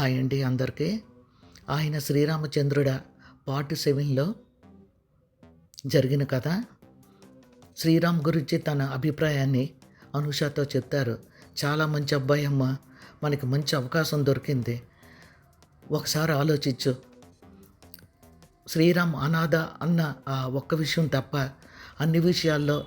Hi అండి అందరికీ. ఆయన శ్రీరామచంద్రుడ పార్ట్ సెవెన్లో జరిగిన కథ. శ్రీరామ్ గురించి తన అభిప్రాయాన్ని అనుషతో చెప్తారు. చాలా మంచి అబ్బాయి అమ్మ మనకి మంచి అవకాశం దొరికింది. ఒకసారి ఆలోచించు. శ్రీరామ్ అనాథ అన్న ఆ ఒక్క విషయం తప్ప అన్ని విషయాల్లో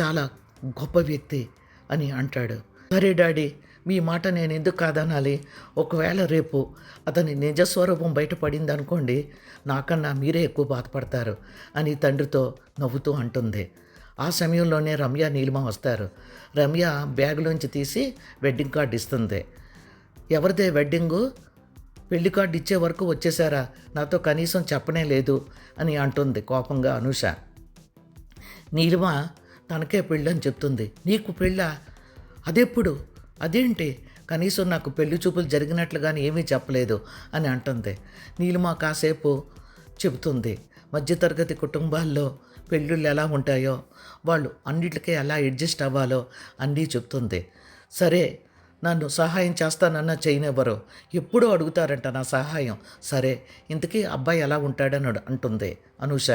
చాలా గొప్ప వ్యక్తి అని అంటాడు. సరే డాడీ మీ మాట నేను ఎందుకు కాదనాలి? ఒకవేళ రేపు అతని నిజస్వరూపం బయటపడింది అనుకోండి నాకన్నా మీరే ఎక్కువ బాధపడతారు అని తండ్రితో నవ్వుతూ అంటుంది. ఆ సమయంలోనే రమ్య నీలిమ వస్తారు. రమ్య బ్యాగులోంచి తీసి వెడ్డింగ్ కార్డు ఇస్తుంది. ఎవరిదే వెడ్డింగు? పెళ్ళి కార్డు ఇచ్చే వరకు వచ్చేసారా నాతో కనీసం చెప్పనే లేదు అని అంటుంది కోపంగా అనుష. నీలిమ తనకే పెళ్ళని చెప్తుంది. నీకు పెళ్ళ? అదెప్పుడు? అదేంటి? కనీసం నాకు పెళ్ళి చూపులు జరిగినట్లుగాని ఏమీ చెప్పలేదు అని అంటుంది. నీలిమా కాసేపు చెబుతుంది. మధ్యతరగతి కుటుంబాల్లో పెళ్ళిళ్ళు ఎలా ఉంటాయో వాళ్ళు అన్నిటికీ ఎలా అడ్జస్ట్ అవ్వాలో అన్నీ చెప్తుంది సరే నన్ను సహాయం చేస్తానన్న చేయనివ్వరు ఎప్పుడూ అడుగుతారంట నా సహాయం. సరే ఇంతకీ అబ్బాయి ఎలా ఉంటాడని అంటుంది అనూష.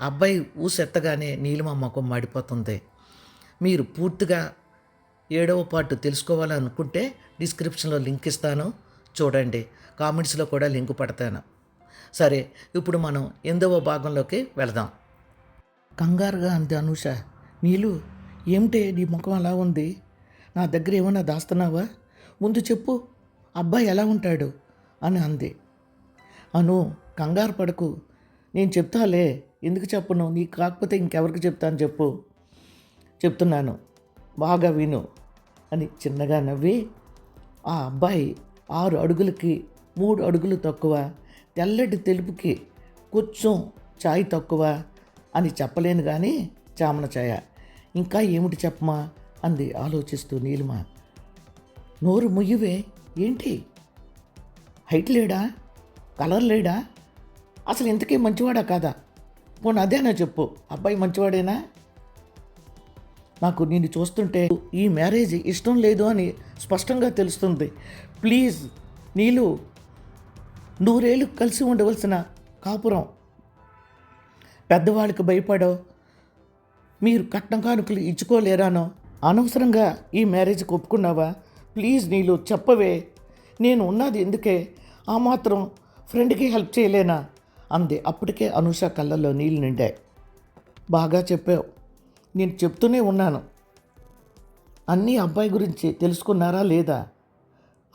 అబ్బాయి ఊసెత్తగానే నీలిమ మొఖం మాడిపోతుంది. మీరు పూర్తిగా ఏడవ పార్ట్ తెలుసుకోవాలనుకుంటే డిస్క్రిప్షన్లో లింక్ ఇస్తాను. చూడండి. కామెంట్స్లో కూడా లింక్ పడతాను. సరే ఇప్పుడు మనం ఎనిమిదవ భాగంలోకి వెళదాం. కంగారుగా అంది అనూష. నీలు ఏమిటే నీ ముఖం అలా ఉంది? నా దగ్గర ఏమైనా దాస్తున్నావా? ముందు చెప్పు అబ్బాయి ఎలా ఉంటాడు? అని అంది. అను కంగారు పడకు. నేను చెప్తాలే. ఎందుకు చెప్పను? నీకు కాకపోతే ఇంకెవరికి చెప్తాను చెప్పు. చెప్తున్నాను. బాగా విను అని చిన్నగా నవ్వి ఆ అబ్బాయి ఆరు అడుగులకి మూడు అడుగులు తక్కువ తెల్లటి తెలుపుకి కొంచెం చాయ్ తక్కువ అని చెప్పలేను కానీ చామన ఛాయ ఇంకా ఏమిటి చెప్పమా? అంది ఆలోచిస్తూ నీలిమ. నోరు ముయ్యవే ఏంటి? హైట్ లేడా? కలర్ లేడా? అసలు ఇంతకీ మంచివాడా కాదా? పోనీ అదేనా చెప్పు అబ్బాయి మంచివాడేనా? నాకు నేను చూస్తుంటే ఈ మ్యారేజ్ ఇష్టం లేదు అని స్పష్టంగా తెలుస్తుంది. ప్లీజ్ నీళ్ళు నూరేళ్ళు కలిసి ఉండవలసిన కాపురం. పెద్దవాళ్ళకి భయపడో మీరు కట్నం కానుకలు ఇచ్చుకోలేరానో అనవసరంగా ఈ మ్యారేజ్కి ఒప్పుకున్నావా? ప్లీజ్ నీళ్ళు చెప్పవే. నేను ఉన్నది ఎందుకే? ఆ మాత్రం ఫ్రెండ్కి హెల్ప్ చేయలేనా? అంది. అప్పటికే అనుష కళ్ళల్లో నీళ్ళు నిండాయి. బాగా చెప్పావు. నేను చెప్తూనే ఉన్నాను. అన్నీ అబ్బాయి గురించి తెలుసుకున్నారా లేదా?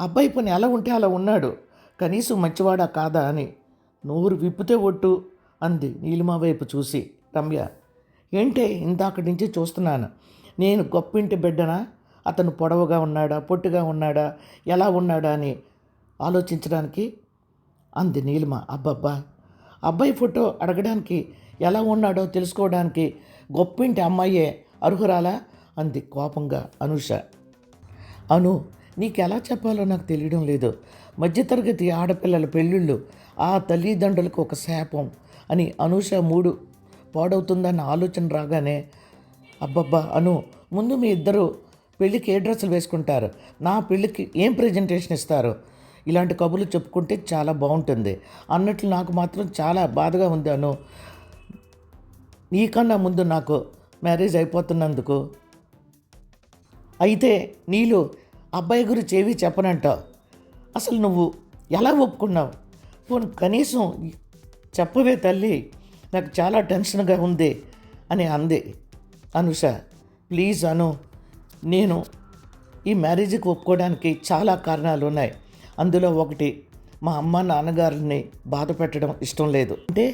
అబ్బాయి పని ఎలా ఉంటే అలా ఉన్నాడు. కనీసం మంచివాడా కాదా అని నోరు విప్పితే ఒట్టు అంది నీలిమ వైపు చూసి రమ్య. ఏంటే ఇందాక నుంచి చూస్తున్నాను? నేను గొప్పింటి బిడ్డనా? అతను పొడవుగా ఉన్నాడా? పొట్టుగా ఉన్నాడా? ఎలా ఉన్నాడా అని ఆలోచించడానికి అంది నీలిమ. అబ్బబ్బా! అబ్బాయి ఫోటో అడగడానికి ఎలా ఉన్నాడో తెలుసుకోవడానికి గొప్పింటి అమ్మాయే అర్హురాలా? అంది కోపంగా అనుష. అను నీకెలా చెప్పాలో నాకు తెలియడం లేదు. మధ్యతరగతి ఆడపిల్లల పెళ్ళిళ్ళు ఆ తల్లిదండ్రులకు ఒక శాపం అని అనూష మూడు పాడవుతుందన్న ఆలోచన రాగానే అబ్బబ్బా అను ముందు మీ ఇద్దరు పెళ్ళికి ఏ డ్రెస్సులు వేసుకుంటారు? నా పెళ్ళికి ఏం ప్రజెంటేషన్ ఇస్తారు? ఇలాంటి కబుర్లు చెప్పుకుంటే చాలా బాగుంటుంది. అన్నట్లు నాకు మాత్రం చాలా బాధగా ఉంది అను. నీకన్నా ముందు నాకు మ్యారేజ్ అయిపోతున్నందుకు. అయితే నీళ్ళు అబ్బాయి గురించి ఏవి చెప్పనంటావు అసలు నువ్వు ఎలా ఒప్పుకున్నావు? పోనీ కనీసం చెప్పవే తల్లి నాకు చాలా టెన్షన్గా ఉంది అని అంది అనుష. ప్లీజ్ అను నేను ఈ మ్యారేజ్కి ఒప్పుకోవడానికి చాలా కారణాలు ఉన్నాయి అందులో ఒకటి మా అమ్మ నాన్నగారిని బాధ పెట్టడం ఇష్టం లేదు. అంటే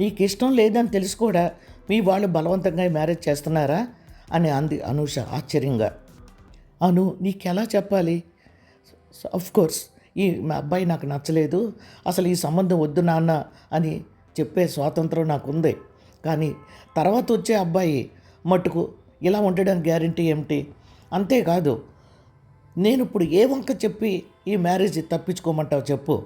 నీకు ఇష్టం లేదని తెలిసి కూడా మీ వాళ్ళు బలవంతంగా మ్యారేజ్ చేస్తున్నారా? అని అంది అనూష ఆశ్చర్యంగా. అను నీకెలా చెప్పాలి? కోర్స్ ఈ మా అబ్బాయి నాకు నచ్చలేదు. అసలు ఈ సంబంధం వద్దు నాన్న అని చెప్పే స్వాతంత్రం నాకు ఉంది కానీ తర్వాత వచ్చే అబ్బాయి మట్టుకు ఇలా ఉండడానికి గ్యారంటీ ఏమిటి? అంతేకాదు నేను ఇప్పుడు ఏ వంక చెప్పి ఈ మ్యారేజ్ తప్పించుకోమంటావు చెప్పు?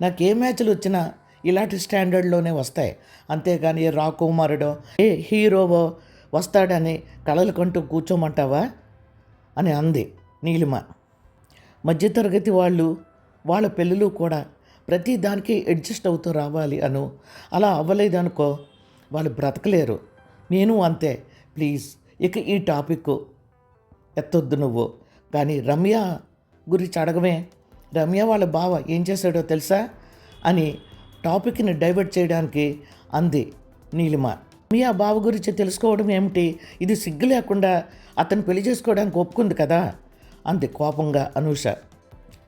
నాకు ఏ మ్యాచ్లు వచ్చినా ఇలాంటి స్టాండర్డ్లోనే వస్తాయి. అంతేగాని ఏ రాకుమారుడో ఏ హీరోవో వస్తాడని కళలు కంటూ కూర్చోమంటావా? అని అంది నీలిమ. మధ్యతరగతి వాళ్ళు వాళ్ళ పెళ్ళిలు కూడా ప్రతి దానికి అడ్జస్ట్ అవుతూ రావాలి అను. అలా అవ్వలేదనుకో వాళ్ళు బ్రతకలేరు. నేను అంతే. ప్లీజ్ ఇక ఈ టాపిక్ ఎత్తొద్దు నువ్వు. కానీ రమ్య గురించి అడగమే రమ్య వాళ్ళ బావ ఏం చేశాడో తెలుసా? అని టాపిక్ని డైవర్ట్ చేయడానికి అంది నీలిమ మియా బావ గురించి తెలుసుకోవడం ఏమిటి? ఇది సిగ్గు లేకుండా అతను పెళ్ళి చేసుకోవడానికి ఒప్పుకుంది కదా? అంది కోపంగా అనూష.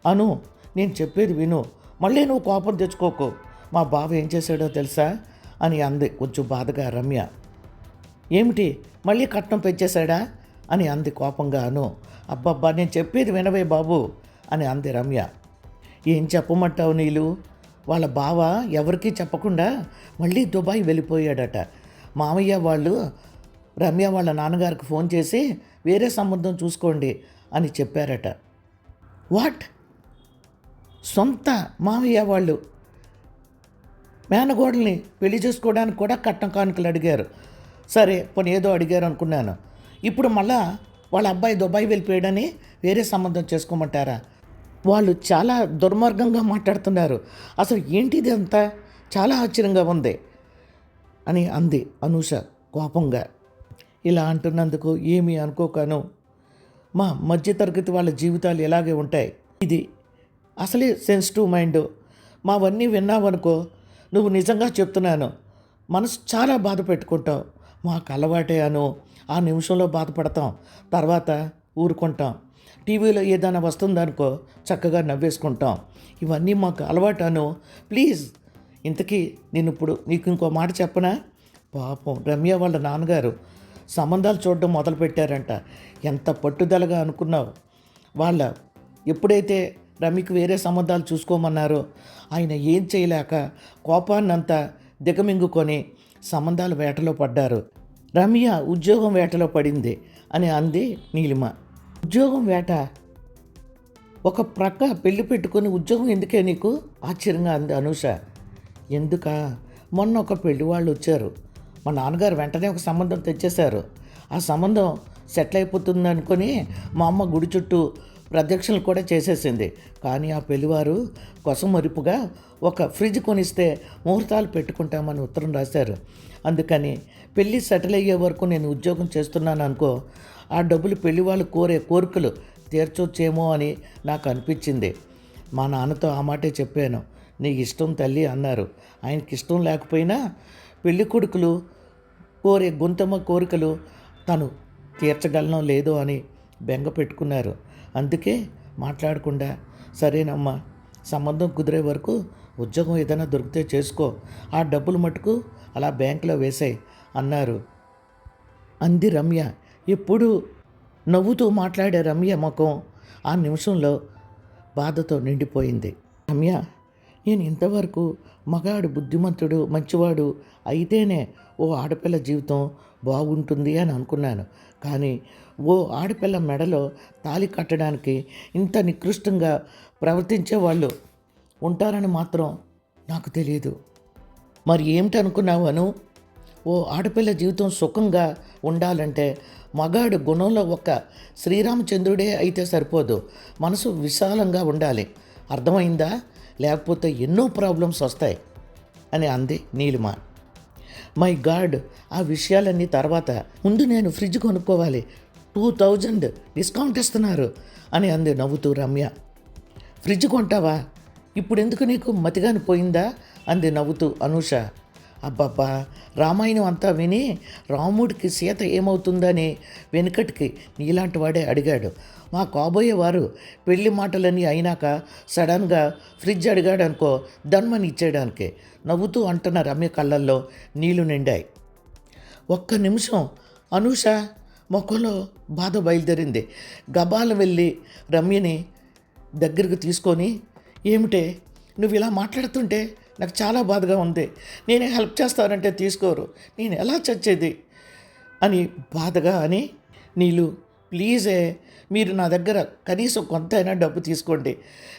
అను నేను చెప్పేది విను. మళ్ళీ నువ్వు కోపం తెచ్చుకోకు. మా బావ ఏం చేశాడో తెలుసా? అని అంది కొంచెం బాధగా రమ్య. ఏమిటి? మళ్ళీ కట్నం పెంచేశాడా? అని అంది కోపంగా అను. అబ్బబ్బా నేను చెప్పేది వినవే బాబు అని అంది రమ్య. ఏం చెప్పమంటావు నీళ్ళు వాళ్ళ బావ ఎవరికీ చెప్పకుండా మళ్ళీ దుబాయ్ వెళ్ళిపోయాడట. మామయ్య వాళ్ళు రమ్య వాళ్ళ నాన్నగారికి ఫోన్ చేసి వేరే సంబంధం చూసుకోండి అని చెప్పారట. వాట్? సొంత మామయ్య వాళ్ళు మేనగోడల్ని పెళ్ళి చేసుకోవడానికి కూడా కట్నం కానుకలు అడిగారు. సరే పోనీ ఏదో అడిగారు అనుకున్నాను. ఇప్పుడు మళ్ళా వాళ్ళ అబ్బాయి దుబాయ్ వెళ్ళిపోయాడని వేరే సంబంధం చేసుకోమంటారా? వాళ్ళు చాలా దుర్మార్గంగా మాట్లాడుతున్నారు. అసలు ఏంటిది అంతా? చాలా ఆశ్చర్యంగా ఉంది అని అంది అనూష కోపంగా. ఇలా అంటున్నందుకు ఏమీ అనుకోకను. మా మధ్యతరగతి వాళ్ళ జీవితాలు ఎలాగే ఉంటాయి? ఇది అసలే సెన్సిటివ్ మైండ్. మావన్నీ విన్నావనుకో నువ్వు నిజంగా చెప్తున్నాను. మనసు చాలా బాధ పెట్టుకుంటావు మాకు అలవాటే అను ఆ నిమిషంలో బాధపడతాం. తర్వాత ఊరుకుంటాం. టీవీలో ఏదైనా వస్తుందనుకో చక్కగా నవ్వేసుకుంటాం. ఇవన్నీ మాకు అలవాటు అను ప్లీజ్ ఇంతకీ నేను ఇప్పుడు నీకు ఇంకో మాట చెప్పనా? పాపం రమ్య వాళ్ళ నాన్నగారు సంబంధాలు చూడడం మొదలుపెట్టారంట. ఎంత పట్టుదలగా అనుకున్నావు. వాళ్ళ ఎప్పుడైతే రమ్యకు వేరే సంబంధాలు చూసుకోమన్నారో ఆయన ఏం చేయలేక కోపాన్నంతా దిగమింగుకొని సంబంధాల వేటలో పడ్డారు. రమ్య ఉద్యోగం వేటలో పడింది అని అంది నీలిమ. ఉద్యోగం వేట. ఒక ప్రక్క పెళ్ళి పెట్టుకొని ఉద్యోగం ఎందుకే నీకు? ఆశ్చర్యంగా అంది అనూష. ఎందుక? మొన్న ఒక పెళ్ళి వాళ్ళు వచ్చారు. మా నాన్నగారు వెంటనే ఒక సంబంధం తెచ్చేశారు. ఆ సంబంధం సెటిల్ అయిపోతుంది అనుకొని మా అమ్మ గుడి చుట్టూ ప్రదక్షిణలు కూడా చేసేసింది. కానీ ఆ పెళ్ళివారు కొసమరుపుగా ఒక ఫ్రిడ్జ్ కొనిస్తే ముహూర్తాలు పెట్టుకుంటామని ఉత్తరం రాశారు. అందుకని పెళ్ళి సెటిల్ అయ్యే వరకు నేను ఉద్యోగం చేస్తున్నాను అనుకో ఆ డబ్బులు పెళ్ళి వాళ్ళు కోరే కోరికలు తీర్చొచ్చేమో అని నాకు అనిపించింది. మా నాన్నతో ఆ మాటే చెప్పాను. నీకు ఇష్టం తల్లి అన్నారు. ఆయనకి ఇష్టం లేకపోయినా పెళ్ళి కొడుకులు కోరే గుంతమ్మ కోరికలు తను తీర్చగలనో లేదో అని బెంగ పెట్టుకున్నారు. అందుకే మాట్లాడకుండా సరేనమ్మా సంబంధం కుదిరే వరకు ఉద్యోగం ఏదైనా దొరికితే చేసుకో ఆ డబ్బులు మటుకు అలా బ్యాంకులో వేసాయి అన్నారు. అంది రమ్య. ఎప్పుడు నవ్వుతూ మాట్లాడే రమ్య ముఖం ఆ నిమిషంలో బాధతో నిండిపోయింది. రమ్య నేను ఇంతవరకు మగాడు బుద్ధిమంతుడు మంచివాడు అయితేనే ఓ ఆడపిల్ల జీవితం బాగుంటుంది అని అనుకున్నాను. కానీ ఓ ఆడపిల్ల మెడలో తాళి కట్టడానికి ఇంత నికృష్టంగా ప్రవర్తించే వాళ్ళు ఉంటారని మాత్రం నాకు తెలియదు మరి ఏమిటి అనుకున్నావు అను? ఓ ఆడపిల్ల జీవితం సుఖంగా ఉండాలంటే మగాడు గుణంలో ఒక్క శ్రీరామచంద్రుడే అయితే సరిపోదు. మనసు విశాలంగా ఉండాలి. అర్థమైందా? లేకపోతే ఎన్నో ప్రాబ్లమ్స్ వస్తాయి అని అంది నీలిమ. మై గాడ్ ఆ విషయాలన్నీ తర్వాత. ముందు నేను ఫ్రిడ్జ్ కొనుక్కోవాలి. టూ థౌజండ్ డిస్కౌంట్ ఇస్తున్నారు అని అంది నవ్వుతూ రమ్య. ఫ్రిడ్జ్ కొంటావా? ఇప్పుడు ఎందుకు నీకు మతిగాని పోయిందా అంది నవ్వుతూ అనూష. అబ్బబ్బా రామాయణం అంతా విని రాముడికి సీత ఏమవుతుందని వెనుకటికి నీలాంటి వాడే అడిగాడు. మా కాబోయే వారు పెళ్ళి మాటలన్నీ అయినాక సడన్గా ఫ్రిడ్జ్ అడిగాడు అనుకో ధన్మని ఇచ్చేయడానికి. నవ్వుతూ అంటున్న రమ్య కళ్ళల్లో నీళ్ళు నిండాయి. ఒక్క నిమిషం. అనూష మొక్కలో బాధ బయలుదేరింది. గబాల వెళ్ళి రమ్యని దగ్గరికి తీసుకొని ఏమిటే? నువ్వు ఇలా మాట్లాడుతుంటే నాకు చాలా బాధగా ఉంది. నేను హెల్ప్ చేస్తానంటే తీసుకోరు. నేను ఎలా చచ్చేది? అని బాధగా అని నీళ్ళు ప్లీజే మీరు నా దగ్గర కనీసం కొంత అయినా డబ్బు తీసుకోండి.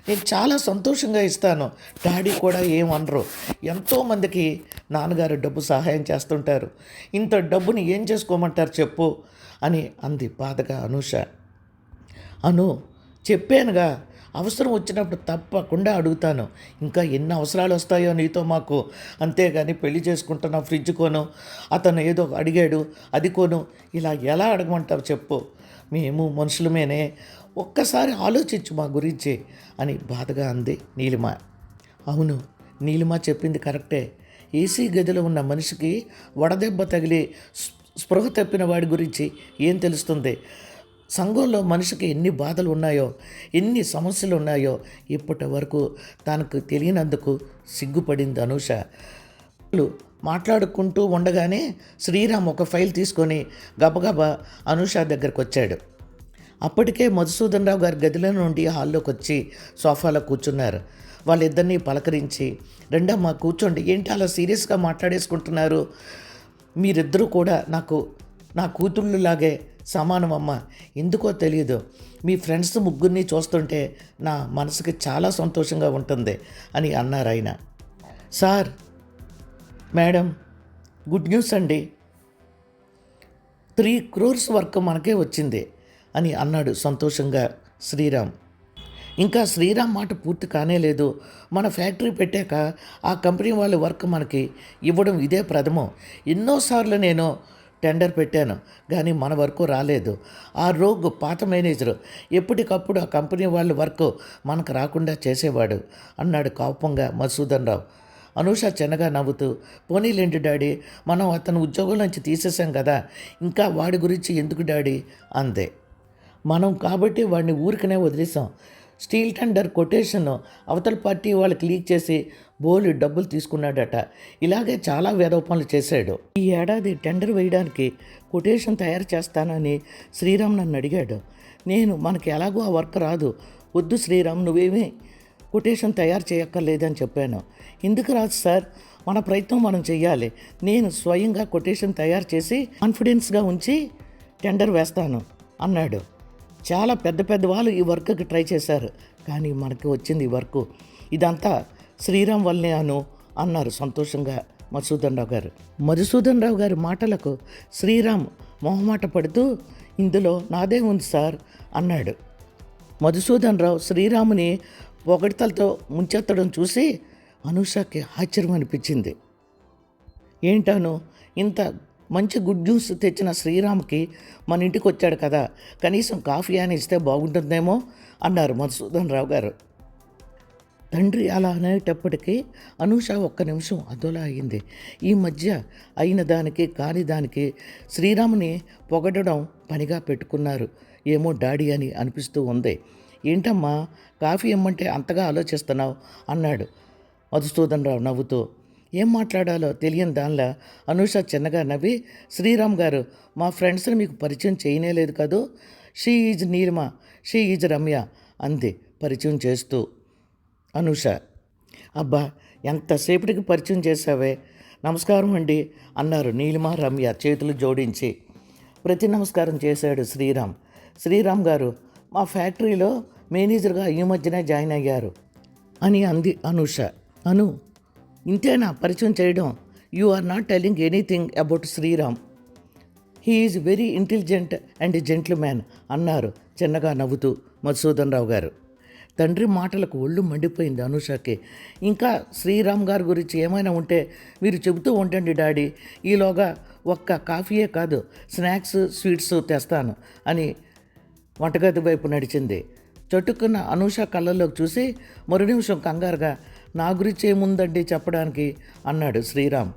నేను చాలా సంతోషంగా ఇస్తాను. డాడీ కూడా ఏమనరు ఎంతోమందికి నాన్నగారు డబ్బు సహాయం చేస్తుంటారు. ఇంత డబ్బుని ఏం చేసుకోమంటారు చెప్పు అని అంది బాధగా అనూష. అను చెప్పానుగా. అవసరం వచ్చినప్పుడు తప్పకుండా అడుగుతాను. ఇంకా ఎన్ని అవసరాలు వస్తాయో నీతో మాకు. అంతేగాని పెళ్ళి చేసుకుంటున్నా ఫ్రిడ్జ్ కోను. అతను ఏదో అడిగాడు. అది కోను. ఇలా ఎలా అడగమంటావు చెప్పు. మేము మనుషులమేనే. ఒక్కసారి ఆలోచించు మా గురించి అని బాధగా అంది నీలిమ. అవును నీలిమ చెప్పింది కరెక్టే. ఏసీ గదిలో ఉన్న మనిషికి వడదెబ్బ తగిలి స్పృహ తప్పిన వాడి గురించి ఏం తెలుస్తుంది? సంఘంలో మనిషికి ఎన్ని బాధలు ఉన్నాయో ఎన్ని సమస్యలు ఉన్నాయో ఇప్పటి వరకు తనకు తెలియనందుకు సిగ్గుపడింది అనూష. మాట్లాడుకుంటూ ఉండగానే శ్రీరామ్ ఒక ఫైల్ తీసుకొని గబగబా అనూష దగ్గరకు వచ్చాడు. అప్పటికే మధుసూదన్ రావు గారి గదిలో నుండి హాల్లోకి వచ్చి సోఫాలో కూర్చున్నారు. వాళ్ళిద్దరినీ పలకరించి రెండమ్మ కూర్చోండి. ఏంటి అలా సీరియస్గా మాట్లాడేసుకుంటున్నారు? మీరిద్దరూ కూడా నాకు నా కూతుళ్ళలాగే సమానం ఎందుకో తెలియదు మీ ఫ్రెండ్స్ ముగ్గురిని చూస్తుంటే నా మనసుకి చాలా సంతోషంగా ఉంటుంది అని అన్నారు ఆయన. సార్ మేడం గుడ్ న్యూస్ అండి. త్రీ క్రోర్స్ వర్క్ మనకే వచ్చింది అని అన్నాడు సంతోషంగా శ్రీరామ్. ఇంకా శ్రీరామ్ మాట పూర్తి కానే లేదు. మన ఫ్యాక్టరీ పెట్టాక ఆ కంపెనీ వాళ్ళ వర్క్ మనకి ఇవ్వడం ఇదే ప్రథమం. ఎన్నోసార్లు నేను టెండర్ పెట్టాను కానీ మన వరకు రాలేదు. ఆ రోగ్ పాత మేనేజరు ఎప్పటికప్పుడు ఆ కంపెనీ వాళ్ళ వర్క్ మనకు రాకుండా చేసేవాడు అన్నాడు కోపంగా మధుసూదన్ రావు. అనూష చిన్నగా నవ్వుతూ పోనీలేంటి డాడీ మనం అతను ఉద్యోగం నుంచి తీసేసాం కదా ఇంకా వాడి గురించి ఎందుకు డాడీ? అందే. మనం కాబట్టి వాడిని ఊరికనే వదిలేసాం స్టీల్ టెండర్ కొటేషన్ అవతల పార్టీ వాళ్ళకి లీక్ చేసి బోలి డబ్బులు తీసుకున్నాడట. ఇలాగే చాలా వేదవ పనులు చేశాడు. ఈ ఏడాది టెండర్ వేయడానికి కొటేషన్ తయారు చేస్తానని శ్రీరామ్ నన్ను అడిగాడు. నేను మనకి ఎలాగో ఆ వర్క్ రాదు. వద్దు శ్రీరామ్ నువ్వేమీ కొటేషన్ తయారు చేయక్కర్లేదని చెప్పాను. ఎందుకు రాదు సార్? మన ప్రయత్నం మనం చెయ్యాలి. నేను స్వయంగా కొటేషన్ తయారు చేసి కాన్ఫిడెన్స్గా ఉంచి టెండర్ వేస్తాను అన్నాడు. చాలా పెద్ద పెద్ద వాళ్ళు ఈ వర్క్కి ట్రై చేశారు. కానీ మనకి వచ్చింది ఈ వర్క్. ఇదంతా శ్రీరామ్ వల్లే అను అన్నారు సంతోషంగా మధుసూదన్ రావు గారు. మధుసూదన్ రావు గారి మాటలకు శ్రీరామ్ మొహమాట పడుతూ ఇందులో నాదే ఉంది సార్ అన్నాడు. మధుసూదన్ రావు శ్రీరాముని పొగడ్తలతో ముంచెత్తడం చూసి అనూషకి ఆశ్చర్యం అనిపించింది ఏంటాను? ఇంత మంచి గుడ్ న్యూస్ తెచ్చిన శ్రీరామ్కి మన ఇంటికి వచ్చాడు కదా. కనీసం కాఫీ అని ఇస్తే బాగుంటుందేమో అన్నారు మధుసూదన్ రావు గారు. తండ్రి అలా అనేటప్పటికీ అనూష ఒక్క నిమిషం అదోలా అయింది. ఈ మధ్య అయిన దానికి కాని దానికి శ్రీరాముని పొగడడం పనిగా పెట్టుకున్నారు. ఏమో డాడీ అని అనిపిస్తూ ఉంది. ఏంటమ్మా కాఫీ ఇమ్మంటే అంతగా ఆలోచిస్తున్నావు? అన్నాడు మధుసూదన్ రావు నవ్వుతూ. ఏం మాట్లాడాలో తెలియని దానిలా అనూష చిన్నగా నవ్వి శ్రీరామ్ గారు మా ఫ్రెండ్స్ని మీకు పరిచయం చేయనేలేదు కదూ? She is Neelima she is Ramya అంది పరిచయం చేస్తూ అనూష. అబ్బా ఎంతసేపటికి పరిచయం చేశావే? నమస్కారం అండి అన్నారు నీలిమ రమ్య చేతులు జోడించి. ప్రతి నమస్కారం చేశాడు శ్రీరామ్. శ్రీరామ్ గారు మా ఫ్యాక్టరీలో మేనేజర్గా ఈ మధ్యనే జాయిన్ అయ్యారు అని అంది అనూష. అను ఇంతేనా? పరిచయం చేయడం. You are not telling anything about Sriram he is very intelligent and gentleman అన్నారు చిన్నగా నవ్వుతూ మధుసూదన్ రావు గారు. తండ్రి మాటలకు ఒళ్ళు మండిపోయింది అనుషకి. ఇంకా శ్రీరామ్ గారి గురించి ఏమైనా ఉంటే మీరు చెబుతూ ఉండండి డాడీ. ఈలోగా ఒక్క కాఫీయే కాదు స్నాక్స్ స్వీట్స్ తెస్తాను అని వంటగది వైపు నడిచింది. చటుక్కున్న అనూష కళ్ళల్లోకి చూసి మరు నిమిషం కంగారుగా నా గురించి ఏముందండి చెప్పడానికి? అన్నాడు శ్రీరామ్.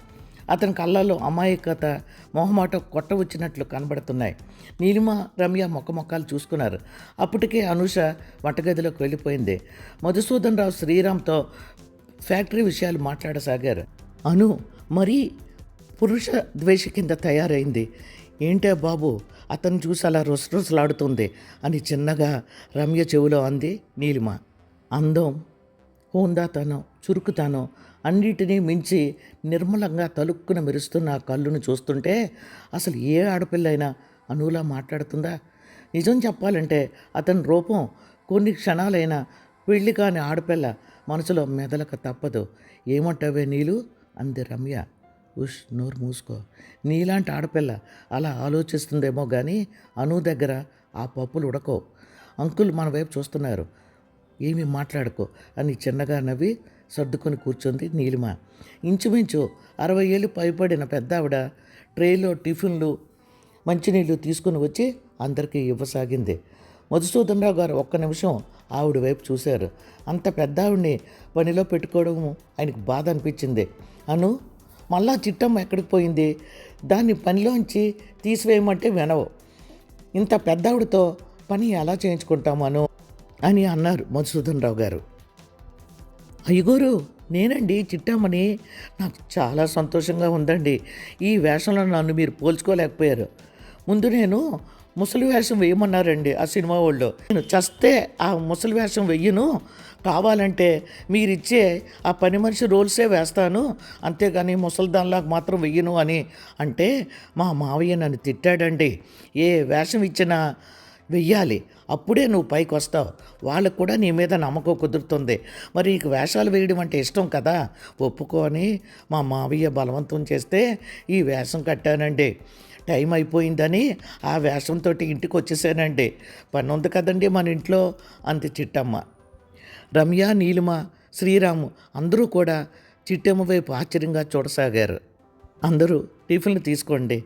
అతని కళ్ళల్లో అమాయకత మొహమాట కొట్ట వచ్చినట్లు కనబడుతున్నాయి. నీలిమ రమ్య మొక్కమొక్కలు చూసుకున్నారు. అప్పటికే అనూష వంటగదిలోకి వెళ్ళిపోయింది. మధుసూదన్ రావు శ్రీరామ్తో ఫ్యాక్టరీ విషయాలు మాట్లాడసాగారు. అను మరీ పురుష ద్వేష కింద తయారైంది. ఏంటే బాబు అతను చూసి అలా రుసరుసలాడుతుంది అని చిన్నగా రమ్య చెవిలో అంది నీలిమ. అందం హోందాతనం చురుకుతనం అన్నిటినీ మించి నిర్మలంగా తలుక్కున మెరుస్తున్న ఆ కళ్ళును చూస్తుంటే అసలు ఏ ఆడపిల్లైనా అనులా మాట్లాడుతుందా? నిజం చెప్పాలంటే అతని రూపం కొన్ని క్షణాలైనా పెళ్ళి కాని ఆడపిల్ల మనసులో మెదలక తప్పదు. ఏమంటావే నీలు? అంది రమ్య. ఉష్ నోరు మూసుకో. నీలాంటి ఆడపిల్ల అలా ఆలోచిస్తుందేమో కానీ అను దగ్గర ఆ పప్పులు ఉడకో అంకుల్ మన వైపు చూస్తున్నారు. ఏమీ మాట్లాడుకో అని చిన్నగా నవ్వి సర్దుకొని కూర్చుంది నీలిమ. ఇంచుమించు అరవై ఏళ్ళు పైపడిన పెద్ద ఆవిడ ట్రేలో టిఫిన్లు మంచినీళ్ళు తీసుకుని వచ్చి అందరికీ ఇవ్వసాగింది. మధుసూదనరావు గారు ఒక్క నిమిషం ఆవిడ వైపు చూశారు. అంత పెద్ద ఆవిడ్ని పనిలో పెట్టుకోవడం ఆయనకు బాధ అనిపించింది. అను మళ్ళా చిట్టమ్మ ఎక్కడికి పోయింది? దాన్ని పనిలోంచి తీసివేయమంటే వినవు. ఇంత పెద్దావిడతో పని ఎలా చేయించుకుంటామను అని అన్నారు మధుసూదన్ రావు గారు. అయ్యగోరు నేనండి చిట్టమ్మని నాకు చాలా సంతోషంగా ఉందండి. ఈ వేషంలో నన్ను మీరు పోల్చుకోలేకపోయారు. ముందు నేను ముసలి వేషం వేయమన్నారండి ఆ సినిమా వాళ్ళు. నేను చస్తే ఆ ముసలి వేషం వెయ్యను. కావాలంటే మీరిచ్చే ఆ పని మనిషి రోల్సే వేస్తాను. అంతేగాని ముసలిదానిలాగా మాత్రం వెయ్యను అని. అంటే మా మావయ్య నన్ను తిట్టాడండి. ఏ వేషం ఇచ్చినా వెయ్యాలి. అప్పుడే నువ్వు పైకి వస్తావు. వాళ్ళకు కూడా నీ మీద నమ్మకం కుదురుతుంది. మరి నీకు వేషాలు వేయడం అంటే ఇష్టం కదా? ఒప్పుకొని మా మావయ్య బలవంతం చేస్తే ఈ వేషం కట్టానండి. టైం అయిపోయిందని ఆ వేషంతో ఇంటికి వచ్చేసానండి. పని ఉంది కదండి మన ఇంట్లో? అంది చిట్టమ్మ. రమ్య నీలిమ శ్రీరాము అందరూ కూడా చిట్టమ్మ వైపు ఆశ్చర్యంగా చూడసాగారు. అందరూ టిఫిన్లు తీసుకోండి.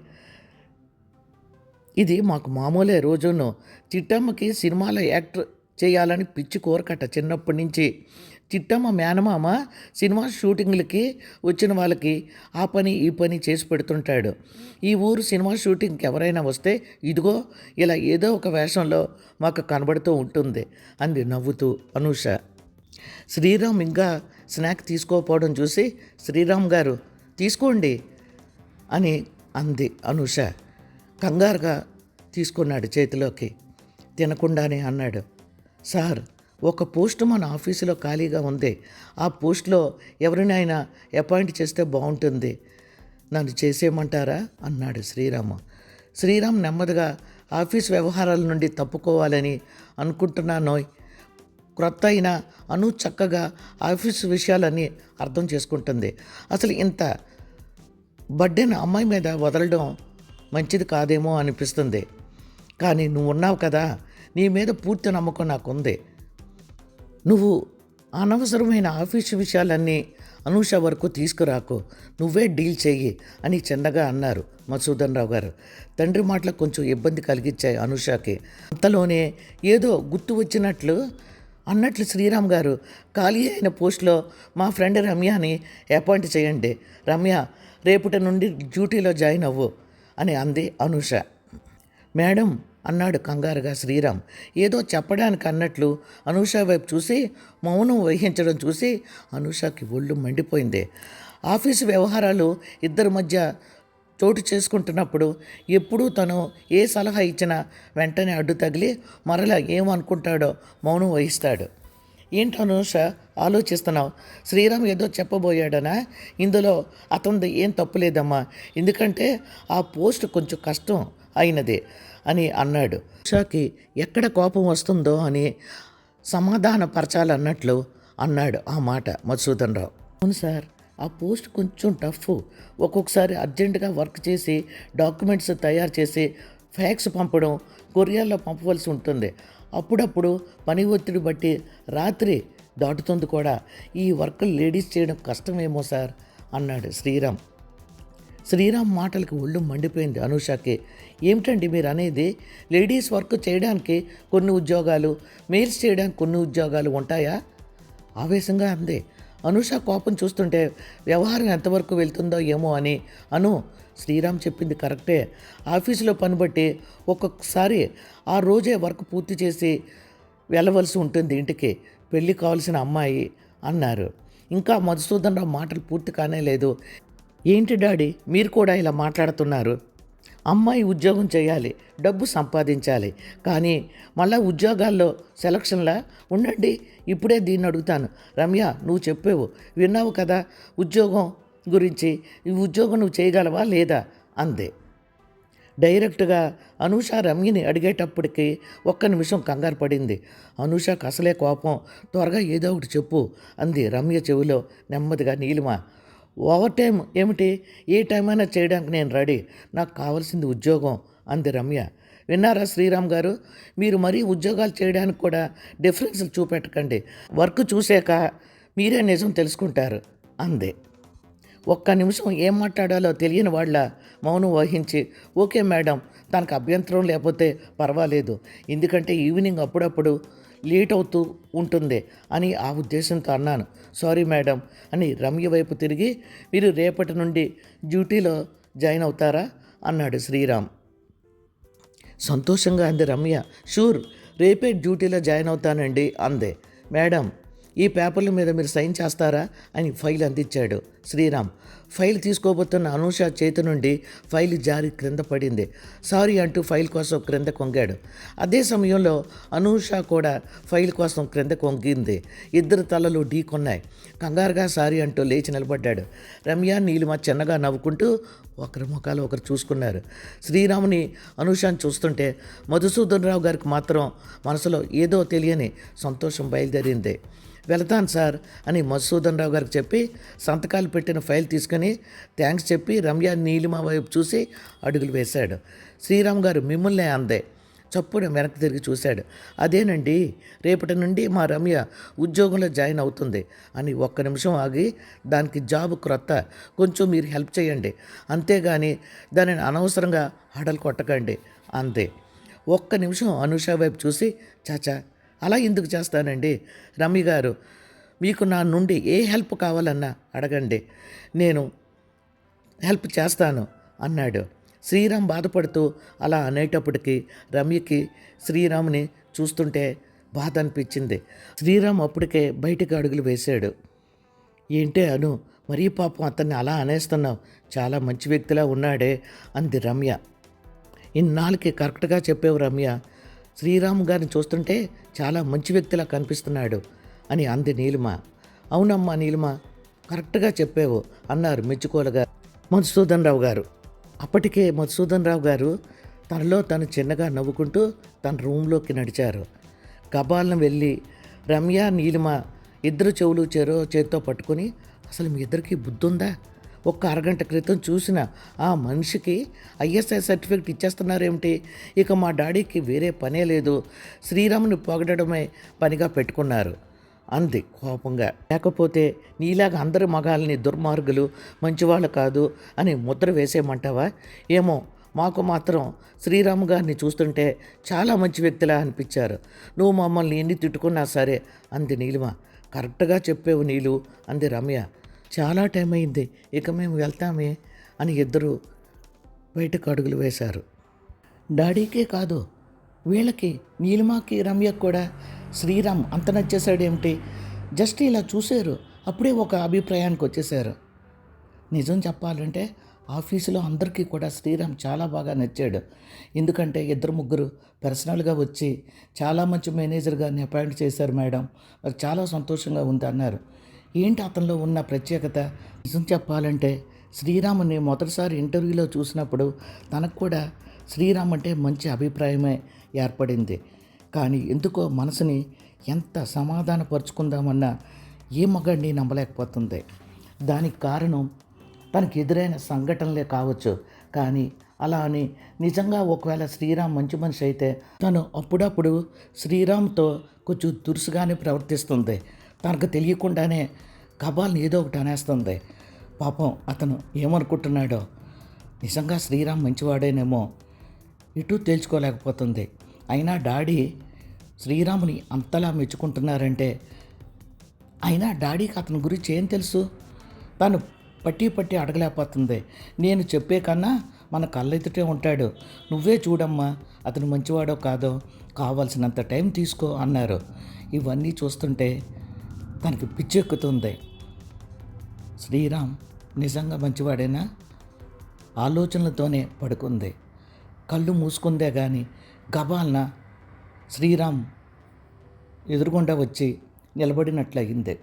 ఇది మాకు మామూలే రోజును చిట్టమ్మకి సినిమాలో యాక్టర్ చేయాలని పిచ్చి కోరకట చిన్నప్పటి నుంచి చిట్టమ్మ మేనమామ సినిమా షూటింగ్లకి వచ్చిన వాళ్ళకి ఆ పని ఈ పని చేసి పెడుతుంటాడు. ఈ ఊరు సినిమా షూటింగ్కి ఎవరైనా వస్తే ఇదిగో ఇలా ఏదో ఒక వేషంలో మాకు కనబడుతూ ఉంటుంది అంది నవ్వుతూ అనూష. శ్రీరామ్ ఇంకా స్నాక్ తీసుకోకపోవడం చూసి శ్రీరామ్ గారు తీసుకోండి అని అంది అనూష. కంగారుగా తీసుకున్నాడు చేతిలోకి. తినకుండానే అన్నాడు సార్ ఒక పోస్ట్ మన ఆఫీసులో ఖాళీగా ఉంది. ఆ పోస్ట్లో ఎవరినైనా అపాయింట్ చేస్తే బాగుంటుంది. నన్ను చేసేయమంటారా? అన్నాడు శ్రీరాము. శ్రీరామ్ నెమ్మదిగా ఆఫీస్ వ్యవహారాల నుండి తప్పుకోవాలని అనుకుంటున్నానోయ్ క్రొత్త అయినా అను చక్కగా ఆఫీస్ విషయాలన్నీ అర్థం చేసుకుంటుంది. అసలు ఇంత బర్త్డేని అమ్మాయి మీద వదలడం మంచిది కాదేమో అనిపిస్తుంది. కానీ నువ్వు ఉన్నావు కదా నీ మీద పూర్తి నమ్మకం నాకుంది. నువ్వు అనవసరమైన ఆఫీసు విషయాలన్నీ అనూష వరకు తీసుకురాకు నువ్వే డీల్ చెయ్యి అని చిన్నగా అన్నారు మసూదన్ రావు గారు. తండ్రి మాటలు కొంచెం ఇబ్బంది కలిగించాయి అనూషకి. అంతలోనే ఏదో గుర్తు వచ్చినట్లు అన్నట్లు శ్రీరామ్ గారు ఖాళీ అయిన పోస్ట్లో మా ఫ్రెండ్ రమ్యని అపాయింట్ చేయండి. రమ్య రేపటి నుండి డ్యూటీలో జాయిన్ అవ్వు. అని అంది అనుష. మేడం అన్నాడు కంగారుగా శ్రీరామ్. ఏదో చెప్పడానికి అన్నట్లు అనూష వైపు చూసి మౌనం వహించడం చూసి అనూషకి ఒళ్ళు మండిపోయింది. ఆఫీసు వ్యవహారాలు ఇద్దరి మధ్య చోటు చేసుకుంటున్నప్పుడు ఎప్పుడూ తను ఏ సలహా ఇచ్చినా వెంటనే అడ్డు తగిలి మరలా ఏమనుకుంటాడో మౌనం వహిస్తాడు. ఏంటి అనూష ఆలోచిస్తున్నావు? శ్రీరామ్ ఏదో చెప్పబోయాడనా? ఇందులో అతనిది ఏం తప్పులేదమ్మా ఎందుకంటే ఆ పోస్ట్ కొంచెం కష్టం అయినది అని అన్నాడు. ఉషాకి ఎక్కడ కోపం వస్తుందో అని సమాధానపరచాలన్నట్లు అన్నాడు ఆ మాట మధుసూదన్ రావు అవును సార్ ఆ పోస్ట్ కొంచెం టఫ్. ఒక్కొక్కసారి అర్జెంటుగా వర్క్ చేసి డాక్యుమెంట్స్ తయారు చేసి ఫ్యాక్స్ పంపడం కొరియర్లో పంపవలసి ఉంటుంది. అప్పుడప్పుడు పని ఒత్తిడి బట్టి రాత్రి దాటుతుంది కూడా. ఈ వర్క్ లేడీస్ చేయడం కష్టమేమో సార్? అన్నాడు శ్రీరామ్. శ్రీరామ్ మాటలకు ఒళ్ళు మండిపోయింది అనూషకి. ఏమిటండి మీరు అనేది లేడీస్ వర్క్ చేయడానికి కొన్ని ఉద్యోగాలు మెయిల్స్ చేయడానికి కొన్ని ఉద్యోగాలు ఉంటాయా? ఆవేశంగా అంది. అనూష కోపం చూస్తుంటే వ్యవహారం ఎంతవరకు వెళ్తుందో ఏమో అని అను శ్రీరామ్ చెప్పింది కరెక్టే. ఆఫీసులో పని బట్టి ఒక్కొక్కసారి ఆ రోజే వర్క్ పూర్తి చేసి వెళ్ళవలసి ఉంటుంది ఇంటికి. పెళ్ళి కావాల్సిన అమ్మాయి అన్నారు. ఇంకా మధుసూదన్ రావు మాటలు పూర్తి కానే లేదు. ఏంటి డాడీ మీరు కూడా ఇలా మాట్లాడుతున్నారు? అమ్మాయి ఉద్యోగం చేయాలి డబ్బు సంపాదించాలి. కానీ మళ్ళా ఉద్యోగాల్లో సెలక్షన్లా? ఉండండి ఇప్పుడే దీన్ని అడుగుతాను. రమ్య నువ్వు చెప్పావు. విన్నావు కదా ఉద్యోగం గురించి ఈ ఉద్యోగం నువ్వు చేయగలవా లేదా? అందే. డైరెక్ట్గా అనూష రమ్యని అడిగేటప్పటికి ఒక్క నిమిషం కంగారు పడింది. అనూషకు అసలే కోపం. త్వరగా ఏదో ఒకటి చెప్పు అంది రమ్య చెవిలో నెమ్మదిగా నీలిమ. ఓవర్ టైం ఏమిటి? ఏ టైం అయినా చేయడానికి నేను రెడీ. నాకు కావాల్సింది ఉద్యోగం అంది రమ్య. విన్నారా శ్రీరామ్ గారు? మీరు మరీ ఉద్యోగాలు చేయడానికి కూడా డిఫరెన్స్లు చూపెట్టకండి. వర్క్ చూసాక మీరే నిజం తెలుసుకుంటారు అందే. ఒక్క నిమిషం ఏం మాట్లాడాలో తెలియని వాళ్ళ మౌనం వహించి ఓకే మేడం తనకు అభ్యంతరం లేకపోతే పర్వాలేదు. ఎందుకంటే ఈవినింగ్ అప్పుడప్పుడు లేట్ అవుతూ ఉంటుంది అని ఆ ఉద్దేశంతో అన్నాను. సారీ మేడం అని రమ్య వైపు తిరిగి మీరు రేపటి నుండి డ్యూటీలో జాయిన్ అవుతారా? అన్నాడు శ్రీరామ్. సంతోషంగా అంది రమ్య. షూర్ రేపే డ్యూటీలో జాయిన్ అవుతానండి అందే. మేడం ఈ పేపర్ల మీద మీరు సైన్ చేస్తారా అని ఫైల్ అందించాడు శ్రీరామ్. ఫైల్ తీసుకోబోతున్న అనూష చేతి నుండి ఫైల్ జారి క్రింద పడింది. సారీ అంటూ ఫైల్ కోసం క్రింద కొంగాడు. అదే సమయంలో అనూష కూడా ఫైల్ కోసం క్రింద కొంగింది. ఇద్దరు తలలు ఢీకొన్నాయి. కంగారుగా సారీ అంటూ లేచి నిలబడ్డాడు. రమ్య నీలిమ చిన్నగా నవ్వుకుంటూ ఒకరి ముఖాలు ఒకరు చూసుకున్నారు. శ్రీరాముని అనుషాన్ని చూస్తుంటే మధుసూదన్ రావు గారికి మాత్రం మనసులో ఏదో తెలియని సంతోషం బయలుదేరింది. వెళతాను సార్ అని మధుసూదన్ రావు గారికి చెప్పి సంతకాలు పెట్టిన ఫైల్ తీసుకొని థ్యాంక్స్ చెప్పి రమ్య నీలిమ వైపు చూసి అడుగులు వేశాడు. శ్రీరామ్ గారు మిమ్మల్నే అందే. చప్పుడు వెనక్కి తిరిగి చూశాడు. అదేనండి రేపటి నుండి మా రమ్య ఉద్యోగంలో జాయిన్ అవుతుంది అని ఒక్క నిమిషం ఆగి దానికి జాబ్ క్రొత్త కొంచెం మీరు హెల్ప్ చేయండి. అంతేగాని దానిని అనవసరంగా హడలు కొట్టకండి అంతే ఒక్క నిమిషం అనుష వైపు చూసి చాచా అలా ఎందుకు చేస్తానండి? రమ్య గారు మీకు నా నుండి ఏ హెల్ప్ కావాలన్నా అడగండి. నేను హెల్ప్ చేస్తాను అన్నాడు. శ్రీరామ్ బాధపడుతూ అలా అనేటప్పటికి రమ్యకి శ్రీరామ్ని చూస్తుంటే బాధ అనిపించింది. శ్రీరామ్ అప్పటికే బయటికి అడుగులు వేశాడు. ఏంటే అను మరీ పాపం అతన్ని అలా అనేస్తున్నావు. చాలా మంచి వ్యక్తిలా ఉన్నాడే అంది రమ్య. ఇన్నాళ్ళకి కరెక్ట్గా చెప్పావు రమ్య. శ్రీరామ్ గారిని చూస్తుంటే చాలా మంచి వ్యక్తిలా కనిపిస్తున్నాడు. అని అంది నీలిమ. అవునమ్మా నీలిమ కరెక్ట్గా చెప్పావు అన్నారు మెచ్చుకోలుగా మధుసూదన్ రావు గారు. అప్పటికే మధుసూదన్ రావు గారు తనలో తను చిన్నగా నవ్వుకుంటూ తన రూమ్లోకి నడిచారు. గబాలను వెళ్ళి రమ్య నీలిమ ఇద్దరు చెవులు చెరో చేత్తో పట్టుకుని అసలు మీ ఇద్దరికి బుద్ధుందా? ఒక్క అరగంట క్రితం చూసిన ఆ మనిషికి ఐఎస్ఐ సర్టిఫికెట్ ఇచ్చేస్తున్నారేమిటి? ఇక మా డాడీకి వేరే పనే లేదు. శ్రీరాముని పొగడమే పనిగా పెట్టుకున్నారు. అంది కోపంగా. లేకపోతే నీలాగా అందరి మగాల్ని దుర్మార్గులు మంచివాళ్ళు కాదు అని ముద్ర వేసేయమంటావా? ఏమో మాకు మాత్రం శ్రీరాము గారిని చూస్తుంటే చాలా మంచి వ్యక్తిలా అనిపించారు. నువ్వు మమ్మల్ని ఎన్ని తిట్టుకున్నా సరే అంది నీలిమ. కరెక్ట్గా చెప్పేవు నీలు అంది రమ్య. చాలా టైం అయింది ఇక మేము వెళ్తామే అని ఇద్దరు బయటకు అడుగులు వేశారు. డాడీకే కాదు వీళ్ళకి నీలిమాకి రమ్యకు కూడా శ్రీరామ్ అంత నచ్చేసాడేమిటి జస్ట్ ఇలా చూశారు అప్పుడే ఒక అభిప్రాయానికి వచ్చేసారు నిజం చెప్పాలంటే ఆఫీసులో అందరికీ కూడా శ్రీరామ్ చాలా బాగా నచ్చాడు. ఎందుకంటే ఇద్దరు ముగ్గురు పర్సనల్గా వచ్చి చాలా మంచి మేనేజర్ గారిని అపాయింట్ చేశారు మేడం. మరి చాలా సంతోషంగా ఉంది అన్నారు. ఏంటి అతనిలో ఉన్న ప్రత్యేకత? నిజం చెప్పాలంటే శ్రీరాముని మొదటిసారి ఇంటర్వ్యూలో చూసినప్పుడు తనకు కూడా శ్రీరామ్ అంటే మంచి అభిప్రాయమే ఏర్పడింది. కానీ ఎందుకో మనసుని ఎంత సమాధానపరుచుకుందామన్నా ఏ మగాడిని నమ్మలేకపోతుంది. దానికి కారణం తనకి ఎదురైన సంఘటనలే కావచ్చు. కానీ అలా అని నిజంగా ఒకవేళ శ్రీరామ్ మంచి మనిషి అయితే తను అప్పుడప్పుడు శ్రీరామ్తో కొంచెం దురుసుగానే ప్రవర్తిస్తుంది. తనకు తెలియకుండానే కబాల్ని ఏదో ఒకటి అనేస్తుంది. పాపం అతను ఏమనుకుంటున్నాడో. నిజంగా శ్రీరామ్ మంచివాడేనేమో ఇటు తేల్చుకోలేకపోతుంది. అయినా డాడీ శ్రీరాముని అంతలా మెచ్చుకుంటున్నారంటే అయినా డాడీకి అతని గురించి ఏం తెలుసు? తను పట్టి పట్టి అడగలేకపోతుంది. నేను చెప్పే కన్నా మన కళ్ళెదుటే ఉంటాడు. నువ్వే చూడమ్మా అతను మంచివాడో కాదో కావాల్సినంత టైం తీసుకో అన్నారు. ఇవన్నీ చూస్తుంటే తనకి పిచ్చెక్కుతుంది. శ్రీరామ్ నిజంగా మంచివాడేనా? ఆలోచనలతోనే పడుకుంది. కళ్ళు మూసుకుందే కానీ గబాల్న శ్రీరామ్ ఎదురుగుండా వచ్చి నిలబడినట్లయింది.